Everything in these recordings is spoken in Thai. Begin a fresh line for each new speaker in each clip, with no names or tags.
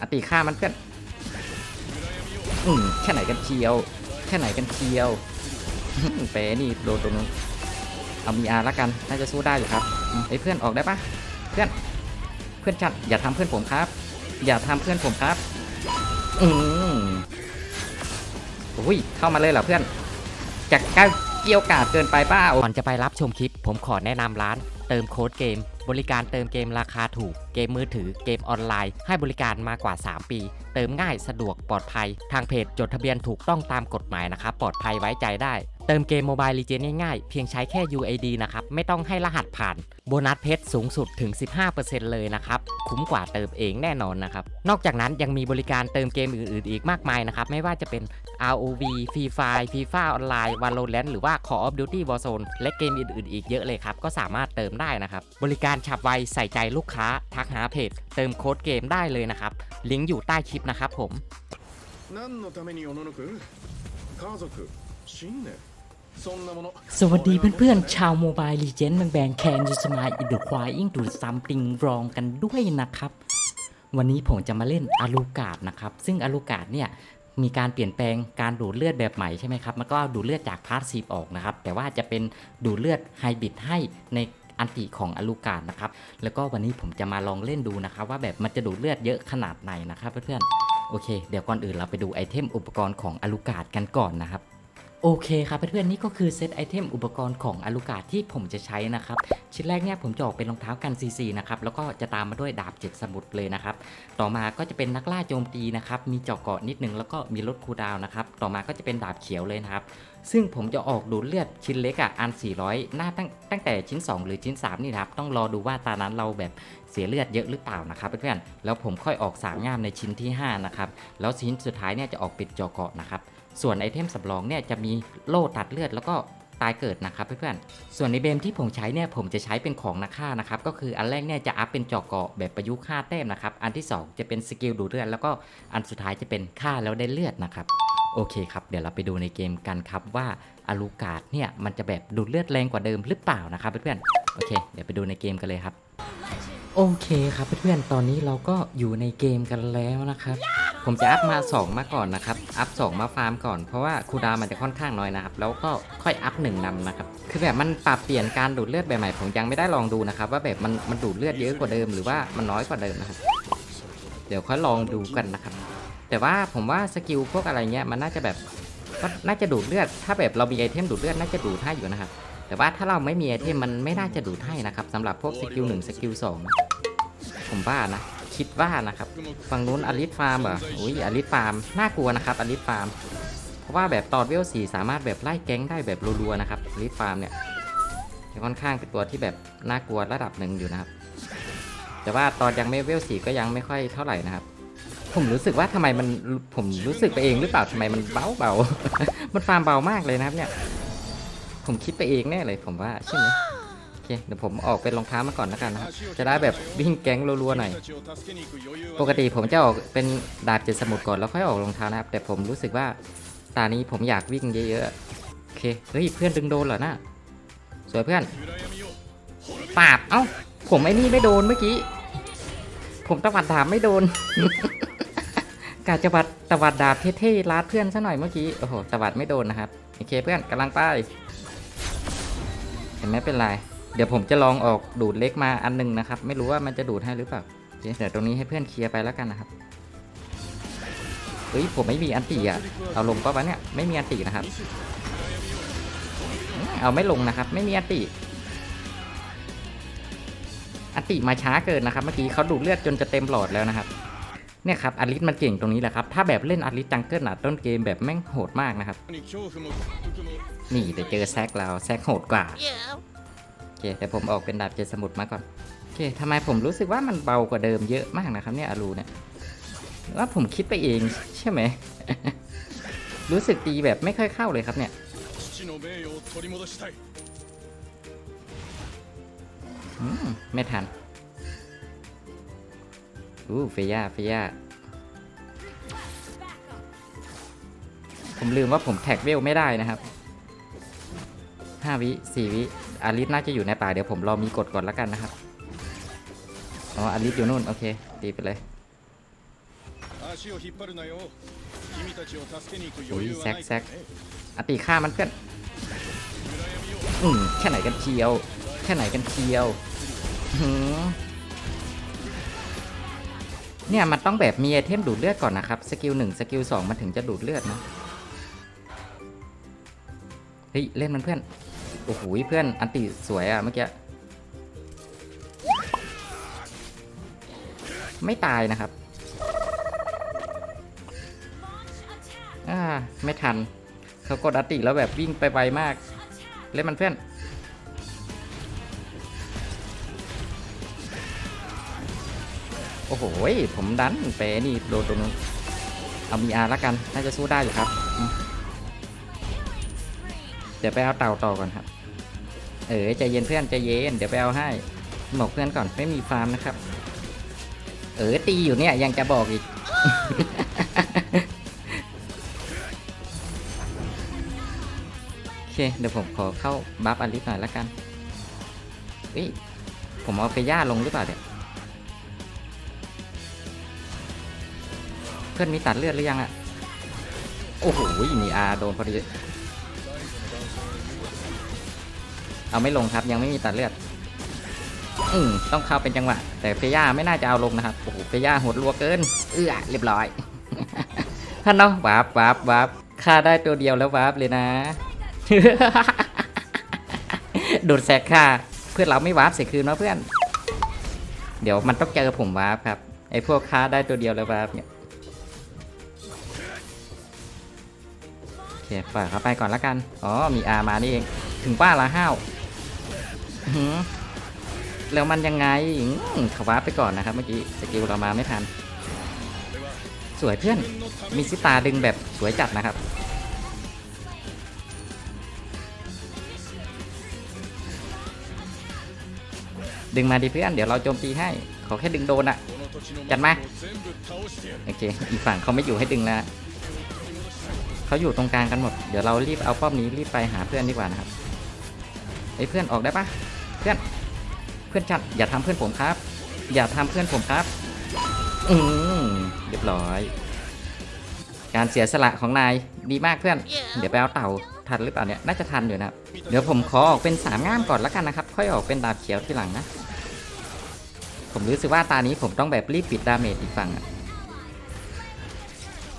อติฆ่ามันเพื่อน อืมแค่ไหนกันเชียว แค่ไหนกันเชียวเป๋นี่โดนตรงนู้นเอามีอาร์ละกัน น่าจะสู้ได้อยู่ครับอืมเอ้เพื่อนออกได้ปะเพื่อน เพื่อนชัดอย่าทำเพื่อนผมครับ อย่าทำเพื่อนผมครับ อืมอุ้ยเข้ามาเลยเหรอเพื่อนจากก้าวเกี่ยวกาดเกินไปเป้า
ก่อนจะไปรับชมคลิป ผมขอแนะนำร้าน เติมโค้ดเกม บริการเติมเกมราคาถูก เกมมือถือ เกมออนไลน์ ให้บริการมากว่า 3 ปี เติมง่ายสะดวกปลอดภัย ทางเพจจดทะเบียนถูกต้องตามกฎหมายนะครับ ปลอดภัยไว้ใจได้ เติมเกมโมบายลีเจนง่ายๆ เพียงใช้แค่ UID นะครับ ไม่ต้องให้รหัสผ่าน โบนัสเพชรสูงสุดถึง 15%เลยนะครับ คุ้มกว่าเติมเองแน่นอนนะครับ นอกจากนั้นยังมีบริการเติมเกมอื่นๆ อีกมากมายนะครับ ไม่ว่าจะเป็น ROV Free Fire FIFA ออนไลน์ Valorant หรือว่า Call of Duty Warzone และเกมอื่นๆ อีกเยอะเลยครับ ก็สามารถเติมได้นะครับ บริการฉับไวใส่ใจลูกค้า ทักหาเพจ เติมโค้ดเกมได้เลยนะครับ ลิงก์อยู่ใต้คลิปนะครับผม
何のためにおののく家族信念そんなもの
สวัสดีเพื่อนๆ ชาวโมบายลีเจนด์แบงแคนยูสมาอินดอะควายอิงดูซัมติงรองกันด้วยนะครับ วันนี้ผมจะมาเล่นอาลูกาดนะครับ ซึ่งอาลูกาดเนี่ยมีการเปลี่ยนแปลงการดูดเลือดแบบใหม่ใช่ไหมครับ มันก็ดูดเลือดจากพาสซีฟออกนะครับ แต่ว่าจะเป็นดูดเลือดไฮบริดให้ในอันติของอลูกาดนะครับ แล้วก็วันนี้ผมจะมาลองเล่นดูนะครับ ว่าแบบมันจะดูดเลือดเยอะขนาดไหนนะครับเพื่อนๆ โอเค เดี๋ยวก่อนอื่นเราไปดูไอเทมอุปกรณ์ของอลูกาดกันก่อนนะครับ โอเคครับเพื่อนๆนี่ก็คือเซตไอเทมอุปกรณ์ของอลูกาที่ผมจะใช้นะครับ ชิ้นแรกเนี่ยผมจะออกเป็นรองเท้ากันซีซีนะครับแล้วก็จะตามมาด้วยดาบเจ็ดสมุดเลยนะครับ ต่อมาก็จะเป็นนักล่าโจมตีนะครับมีเจาะเกาะนิดนึงแล้วก็มีลดคูดาวนะครับต่อมาก็จะเป็นดาบเขียวเลยนะครับ ซึ่งผมจะออกดูดเลือดชิ้นเล็กอะอัน 400 หน้าตั้งตั้งแต่ชิ้น 2 หรือชิ้น 3 นี่ครับต้องรอดูว่าตานั้นเราแบบเสียเลือดเยอะหรือเปล่านะครับเพื่อนๆแล้วผมค่อยออกสามงามในชิ้นที่ห้านะครับแล้วชิ้นสุดท้ายเนี่ยจะออกปิดเจาะเกาะนะครับ ส่วนไอเทมสำรองเนี่ยจะมีโล่ตัดเลือดแล้วก็ตายเกิดนะครับเพื่อนๆ ส่วนในเบมที่ผมใช้เนี่ยผมจะใช้เป็นของนักฆ่านะครับก็คืออันแรกเนี่ยจะอัพเป็นจอกเกาะแบบประยุกต์ฆ่าแต้มนะครับอันที่ 2 จะเป็นสกิลดูเลือดแล้วก็อันสุดท้ายจะเป็นฆ่าแล้วได้เลือดนะครับโอเคครับเดี๋ยวเราไปดูในเกมกันครับว่าอาลูกาดเนี่ยมันจะแบบดูดเลือดแรงกว่าเดิมหรือเปล่านะครับเพื่อนๆโอเค เดี๋ยวไปดูในเกมกันเลยครับ โอเคครับเพื่อนๆตอนนี้เราก็อยู่ในเกมกันแล้วนะครับ ผมจะอัพมา 2 มาก่อนนะครับ อัพ 2 มาฟาร์มก่อน เพราะว่าคูดามันจะค่อนข้างน้อยนะครับ แล้วก็ค่อยอัพ1นึ่นำนะครับ คือแบบมันปรับเปลี่ยนการดูดเลือดแบบใหม่ ผมยังไม่ได้ลองดูนะครับ ว่าแบบมันมันดูดเลือดเยอะกว่าเดิมหรือว่ามันน้อยกว่าเดิมนะครับ เดี๋ยวค่อยลองดูกันนะครับ แต่ว่าผมว่าสกิลพวกอะไรเงี้ยมันน่าจะแบบก็น่าจะดูดเลือด ถ้าแบบเรามีไอเทมดูดเลือดน่าจะดูดให้อยู่นะครับ แต่ว่าถ้าเราไม่มีไอเทมมันไม่น่าจะดูดให้นะครับสำหรับพวกสกิลหนึ่งสกิลสองผมว่านะ คิดว่านะครับฝั่งนู้นอลิสฟาร์มเหรออุ้ยอลิสฟาร์มน่ากลัวนะครับอลิสฟาร์ม เพราะว่าแบบตอนเวลสี่สามารถแบบไล่แก๊งได้แบบรัวๆนะครับอลิสฟาร์มเนี่ยจะค่อนข้างเป็นตัวที่แบบน่ากลัวระดับหนึ่งอยู่นะครับ แต่ว่าตอนยังไม่เวลสี่ก็ยังไม่ค่อยเท่าไหร่นะครับ ผมรู้สึกว่าทำไมมันผมรู้สึกไปเองหรือเปล่าทำไมมันเบาเบามันฟาร์มเบามากเลยนะครับเนี่ย ผมคิดไปเองแน่เลยผมว่าใช่ไหม เคเดี๋ยวผมออกเป็นรองเท้ามาก่อนแล้วกันนะครับจะได้แบบวิ่งแก๊งรัวๆหน่อยปกติผมจะออกเป็นดาบเจ็ดสมุดก่อนแล้วค่อยออกรองเท้านะครับ แต่ผมรู้สึกว่าตานี้ผมอยากวิ่งเยอะๆโอเคเฮ้ยเพื่อนดึงโดนเหรอนะสวยเพื่อนปาบเอ้าผมไอ้นี่ไม่โดนเมื่อกี้ ผมตะวัดดาบไม่โดนกาจะวัดตะวัดดาบเท่ๆลาดเพื่อนซะหน่อยเมื่อกี้โอ้โหตะวัดไม่โดนนะครับโอเคเพื่อนกำลังไปเห็นไหมเป็นไร เดี๋ยวผมจะลองออกดูดเล็กมาอันหนึงนะครับ ไม่รู้ว่ามันจะดูดให้หรือเปล่าเดี๋ยวตรงนี้ให้เพื่อนเคลียร์ไปแล้วกันนะครับเฮ้ยผมไม่มีอันตีอะเอาลงปะวะเนี่ยไม่มีอันตีนะครับอืมเอาไม่ลงนะครับ ไม่มีอันตีอันติมาช้าเกินนะครับ เมื่อกี้เขาดูดเลือดจนจะเต็มหลอดแล้วนะครับ เนี่ยครับอลิสมันเก่งตรงนี้แหละครับ ถ้าแบบเล่นอลิสจังเกิลอะต้นเกมแบบแม่งโหดมากนะครับ นี่แต่เจอแซกเราแซกโหดกว่า เคแต่ผมออกเป็นดาบเจสมุดมาก่อนโอเคทำไมผมรู้สึกว่ามันเบากว่าเดิมเยอะมากนะครับเนี่ยอารูเนี่ยว่าผมคิดไปเองใช่ไหมรู้สึกตีแบบไม่ค่อยเข้าเลยครับเนี่ย
ไม่ทันอู้เฟียเฟียผมลืมว่าผมแท็กเวลไม่ได้นะครับ 5 วิ 4 วิ อาริสน่าจะอยู่ในป่าเดี๋ยวผมรอมีกดก่อนละกันนะครับอ๋ออาริสอยู่นู่นโอเคตีไปเลย
โอ้
ยแซกแซกอติฆ่ามันเพื่อนอืมแค่ไหนกันเคียว แค่ไหนกันเคียวเนี่ยมันต้องแบบมีไอเทมดูดเลือดก่อนนะครับสกิลหนึ่งสกิลสองมันถึงจะดูดเลือดนะเฮ้ยเล่นมันเพื่อน โอ้โหเพื่อนอันติสวยอะเมื่อกี้ ไม่ตายนะครับ อ่า ไม่ทัน เขากดอันติแล้วแบบวิ่งไปไวมาก เล่นมันเพื่อน โอ้โห ผมดันไปนี่โดนตรงนู้นเอามีอาร์ละกัน น่าจะสู้ได้อยู่ครับ เดี๋ยวไปเอาเต่าต่อก่อนครับ เออใจเย็นเพื่อนใจเย็นเดี๋ยวไปเอาให้บอกเพื่อนก่อนไม่มีฟาร์มนะครับ เออตีอยู่เนี่ยยังจะบอกอีก โอเคเดี๋ยวผมขอเข้าบัฟอลิสหน่อยละกันเฮ้ยผมเอาเฟย่าลงหรือเปล่าเนี่ยเพื่อนมีตัดเลือดหรือยังอะโอ้โหมีอาโดนพอดี เอาไม่ลงครับยังไม่มีตัดเลือด อืมต้องเข้าเป็นจังหวะ แต่เฟย่าไม่น่าจะเอาลงนะครับโอ้โหเฟย่าหดรัวเกิน เอื้อเรียบร้อย ท่านเนาะวาบวาบวาบฆ่าได้ตัวเดียวแล้ววาบเลยนะโดดแซกค่ะเพื่อนเราไม่วาร์ปเสียคืนนะเพื่อน เดี๋ยวมันต้องเจอผมวาร์ปครับไอพวกค้าได้ตัวเดียวแล้ววาร์ปเนี่ยโอเคปล่อยเขาไปก่อนละกัน อ๋อ มีอามานี่เอง ถึงป้าละห้าว แล้วมันยังไงขวาไปก่อนนะครับเมื่อกี้สกิลเรามาไม่ทัน สวยเพื่อน มีซิตาดึงแบบสวยจัดนะครับ ดึงมาดิเพื่อน เดี๋ยวเราโจมตีให้ ขอแค่ดึงโดนอะจัดมา โอเค อีกฝั่งเขาไม่อยู่ให้ดึงแล้เขาอยู่ตรงกลางกันหมด เดี๋ยวเรารีบเอาป้อมนี้รีบไปหาเพื่อนดีกว่านะครับไอ้เพื่อนออกได้ปะ เพื่อน เพื่อนจัดอย่าทำเพื่อนผมครับ อย่าทำเพื่อนผมครับ อืมเรียบร้อย การเสียสละของนายดีมากเพื่อน เดี๋ยวไปเอาเต่าทันหรือเปล่าเนี่ยน่าจะทันอยู่นะครับ เดี๋ยวผมขอออกเป็นสามง่ามก่อนแล้วกันนะครับ ค่อยออกเป็นดาบเขียวทีหลังนะ ผมรู้สึกว่าตานี้ผมต้องแบบรีบปิดดาเมจอีกฝั่งอะ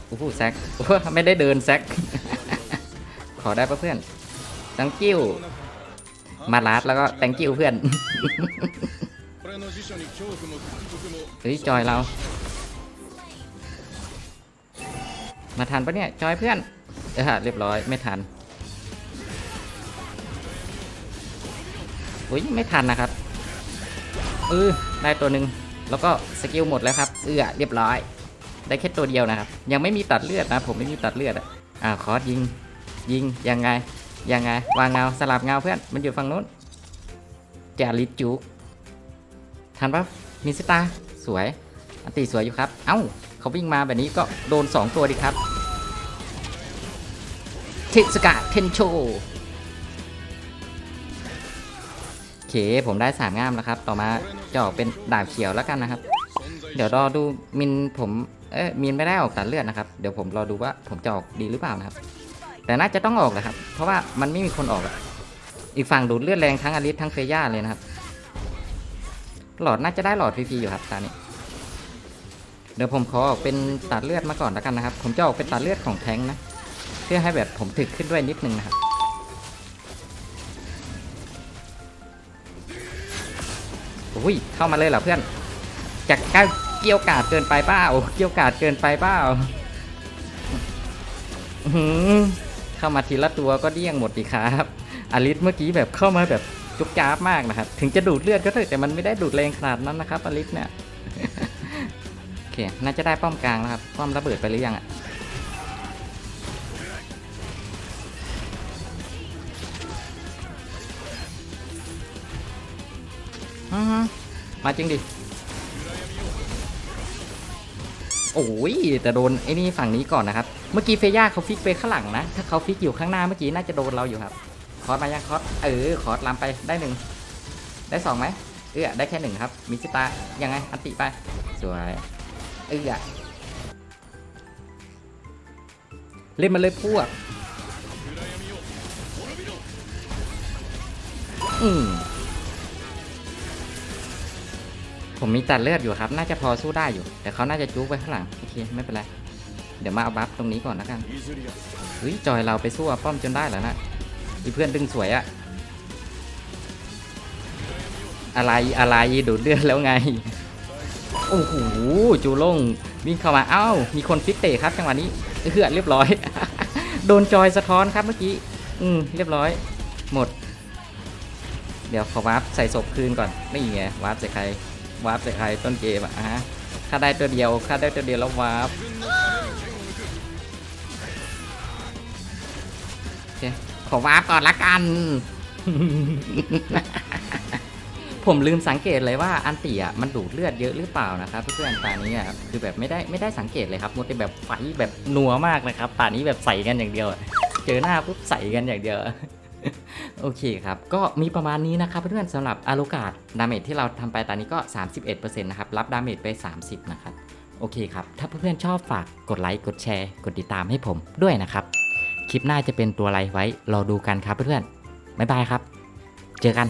โอ้โหแซกโอ้โหไม่ได้เดินแซกขอได้ปะเพื่อน thank you มาลาดแล้วก็แตงกิ้วเพื่อนเฮ้ยจอยเรา มาทันปะเนี่ยจอยเพื่อนเออเรียบร้อยไม่ทันอุ้ยไม่ทันนะครับเออได้ตัวหนึ่งแล้วก็สกิลหมดแล้วครับเออเรียบร้อย ได้แค่ตัวเดียวนะครับ ยังไม่มีตัดเลือดนะ ผมไม่มีตัดเลือดอะอ่าคอสยิงยิงยังไง ยังไง วางเงาสลับเงาเพื่อน มันอยู่ฝั่งนู้นจาริจุกทันปะมีสตาสวย อันตีสวยอยู่ครับ เอ้า เขาวิ่งมาแบบนี้ก็โดน 2 ตัวดิครับ เทสกะเทนโชโอเค ผมได้สามง่ามแล้วครับ ต่อมาจะออกเป็นดาบเขียวแล้วกันนะครับ เดี๋ยวรอดูมินผม เอ๊ะมินไม่ได้ออกตัดเลือดนะครับ เดี๋ยวผมรอดูว่าผมจะออกดีหรือเปล่านะครับ แต่น่าจะต้องออกแหละครับ เพราะว่ามันไม่มีคนออกอะอีกฝั่งดูดเลือดแรงทั้งอลิสทั้งเฟย่าเลยนะครับ หลอดน่าจะได้หลอดฟรีๆอยู่ครับตอนนี้ เดี๋ยวผมขอออกเป็นตัดเลือดมาก่อนแล้วกันนะครับ ผมจะออกเป็นตัดเลือดของแทงนะ เพื่อให้แบบผมถึกขึ้นด้วยนิดนึงนะครับอุ้ยเข้ามาเลยเหรอเพื่อนจากก้าวเกี่ยวกาดเกินไปเปล่าเกี่ยวกาดเกินไปเปล่าอื้อหือ เข้ามาทีละตัวก็เดี้ยงหมดดีครับอลิสเมื่อกี้แบบเข้ามาแบบจุกจ้าบมากนะครับ ถึงจะดูดเลือดก็เถอะแต่มันไม่ได้ดูดแรงขนาดนั้นนะครับอลิสเนี่ยโอเคน่าจะได้ป้อมกลางแล้วครับป้อมระเบิดไปหรือยังอะมาจริงดิ โอ้ยแต่โดนไอ้นี่ฝั่งนี้ก่อนนะครับ เมื่อกี้เฟย่าเขาฟิกไปข้างหลังนะ ถ้าเขาฟิกอยู่ข้างหน้าเมื่อกี้น่าจะโดนเราอยู่ครับ คอร์สมายังคอร์สเออ คอร์สลามไปได้หนึ่ง ได้สองไหมเออได้แค่หนึ่งครับ มิสตายังไง อันติไป สวย เออเล่นมาเลยพวก อืม ผมมีตัดเลือดอยู่ครับ น่าจะพอสู้ได้อยู่ แต่เขาน่าจะจุกไปข้างหลัง โอเค ไม่เป็นไร เดี๋ยวมาเอาบัฟตรงนี้ก่อนนะกันเฮ้ย จอยเราไปสู้อป้อมจนได้แล้วนะที่เพื่อนดึงสวยอะอะไรอะไรดูดเลือดแล้วไง โอ้โห จูลงวิ่งเข้ามา เอ้า มีคนฟิกเตะครับจังหวะนี้เฮือเรียบร้อย โดนจอยสะท้อนครับเมื่อกี้ อืม เรียบร้อย หมด เดี๋ยวขอวาร์ปใส่ศพคืนก่อน ไม่เงี้ยวาร์ปใส่ใคร วาร์ปใส่ใครต้นเกมอะฮะถ้าได้ตัวเดียวถ้าได้ตัวเดียวแล้ววาร์ปโอเคขอวาร์ปก่อนละกัน ผมลืมสังเกตเลยว่าอันติอะมันดูดเลือดเยอะหรือเปล่านะครับเพื่อนๆตานี้อะคือแบบไม่ได้ไม่ได้สังเกตเลยครับมันเป็นแบบไฟแบบนัวมากนะครับตานี้แบบใส่กันอย่างเดียว เจอหน้าปุ๊บใส่กันอย่างเดียว โอเคครับ ก็มีประมาณนี้นะครับเพื่อนๆสำหรับอารุกาดดาเมจที่เราทำไปตอนนี้ก็ 31%นะครับ รับดาเมจไป 30 นะครับ โอเคครับ ถ้าเพื่อนๆชอบฝากกดไลค์กดแชร์ กดติดตามให้ผมด้วยนะครับ คลิปหน้าจะเป็นตัวอะไรไว้รอดูกันครับเพื่อนๆบ๊ายบายครับ เจอกัน